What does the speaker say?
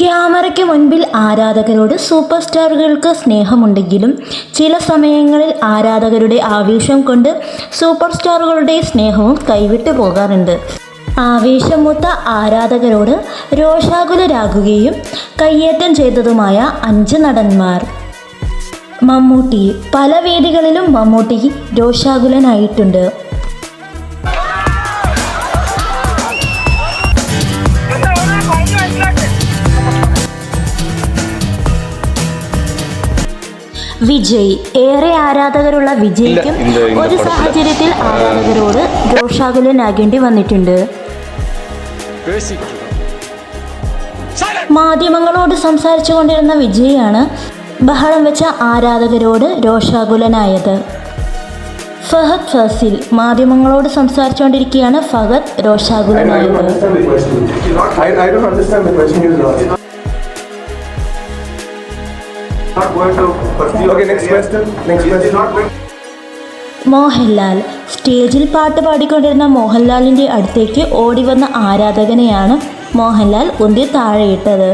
ക്യാമറയ്ക്ക് മുൻപിൽ ആരാധകരോട് സൂപ്പർ സ്റ്റാറുകൾക്ക് സ്നേഹമുണ്ടെങ്കിലും ചില സമയങ്ങളിൽ ആരാധകരുടെ ആവേശം കൊണ്ട് സൂപ്പർ സ്റ്റാറുകളുടെ സ്നേഹവും കൈവിട്ടു പോകാറുണ്ട്. ആവേശമൂത്ത ആരാധകരോട് രോഷാകുലരാകുകയും കയ്യേറ്റം ചെയ്തതുമായ അഞ്ച് നടന്മാർ. മമ്മൂട്ടി പല വേദികളിലും മമ്മൂട്ടി രോഷാകുലനായിട്ടുണ്ട്. വിജയ്. ഏറെ ആരാധകരുള്ള വിജയ്ക്കും ഒരു. സാഹചര്യത്തിൽ ആരാധകരോട് രോഷാകുലനാകേണ്ടി വന്നിട്ടുണ്ട്. മാധ്യമങ്ങളോട് സംസാരിച്ചു കൊണ്ടിരുന്ന വിജയാണ് ബഹളം വെച്ച ആരാധകരോട് രോഷാകുലനായത്. ഫഹദ് ഫസിൽ മാധ്യമങ്ങളോട് സംസാരിച്ചുകൊണ്ടിരിക്കുകയാണ് Fahad രോഷാകുലനായത്. Not going to pursue. Okay, next question. Next question. Mohanlal സ്റ്റേജിൽ പാട്ട് പാടിക്കൊണ്ടിരുന്ന മോഹൻലാലിന്റെ അടുത്തേക്ക് ഓടി വന്ന ആരാധകനെയാണ് മോഹൻലാൽ ഉന്തി താഴെയിട്ടത്